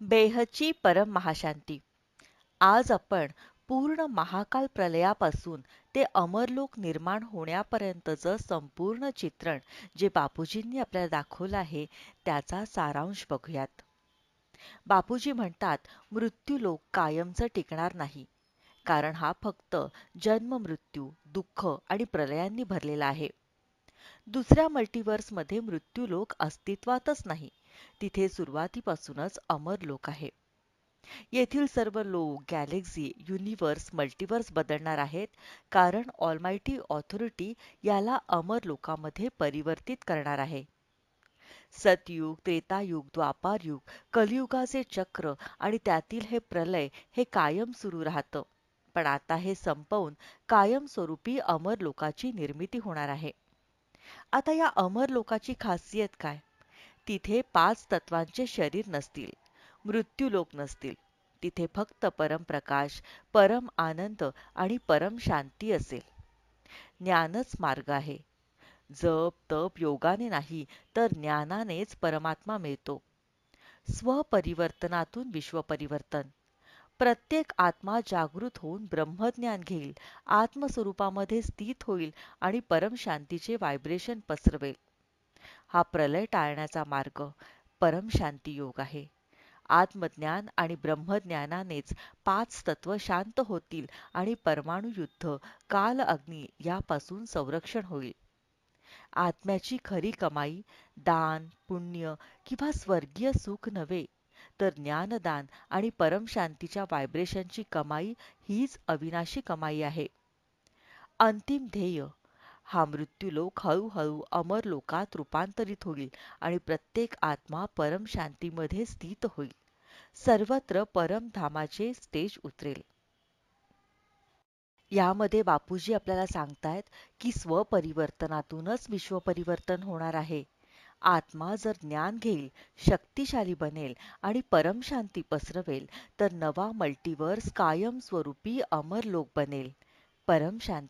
बेहची परम महाशांती आज आपण पूर्ण महाकाल प्रलयापासून ते अमरलोक निर्माण होण्यापर्यंतचं संपूर्ण चित्रण जे बापूजींनी आपल्याला दाखवलं आहे त्याचा सारांश बघूयात. बापूजी म्हणतात मृत्यूलोक कायमचं टिकणार नाही. कारण हा फक्त जन्म मृत्यू दुःख आणि प्रलयांनी भरलेला आहे. दुसऱ्या मल्टिवर्समध्ये मृत्यूलोक अस्तित्वातच नाही. तिथे सुरुवातीपासूनच अमर लोक आहे येथील सर्व लोक गॅलेक्सी युनिवर्स मल्टिवर्स बदलणार आहेत कारण ऑलमायटी ऑथॉरिटी याला अमर लोकामध्ये परिवर्तित करणार आहे. सतयुग त्रेतायुग द्वापारयुग कलियुगाचे चक्र आणि त्यातील हे प्रलय हे कायम सुरू राहतं. पण आता हे संपवून कायमस्वरूपी अमर लोकाची निर्मिती होणार आहे. आता या अमर लोकाची खासियत काय? तिथे पाच तत्वांचे शरीर नसतील मृत्यूलोक नसतील. तिथे फक्त परमप्रकाश परम आनंद आणि परम शांती असेल. ज्ञानच मार्ग आहे. जप तप योगाने नाही तर ज्ञानानेच परमात्मा मिळतो. स्वपरिवर्तनातून विश्वपरिवर्तन. प्रत्येक आत्मा जागृत होऊन ब्रह्मज्ञान घेईल आत्मस्वरूपामध्ये स्थित होईल आणि परमशांतीचे व्हायब्रेशन पसरवेल. हा प्रलय टाळण्याचा मार्ग परमशांती योग आहे. आत्मज्ञान आणि ब्रह्मज्ञानानेच पाच तत्व शांत होतील आणि परमाणु युद्ध काल अग्नी यापासून संरक्षण होईल. आत्म्याची खरी कमाई दान पुण्य किंवा स्वर्गीय सुख नव्हे तर ज्ञानदान आणि परमशांतीच्या व्हायब्रेशनची कमाई हीच अविनाशी कमाई आहे. अंतिम ध्येय हा मृत्यूलोक हळूहळू अमर लोकात रूपांतरित होईल आणि प्रत्येक आत्मा परम शांतीमध्ये स्थित होईल. सर्वत्र परमधामाचे स्टेज उतरेल. यामध्ये बापूजी आपल्याला सांगतायत की स्वपरिवर्तनातूनच विश्वपरिवर्तन होणार आहे. आत्मा जर ज्ञान घेईल शक्तिशाली बनेल आणि परमशांती पसरवेल तर नवा मल्टिवर्स कायमस्वरूपी अमर लोक बनेल. परमशांती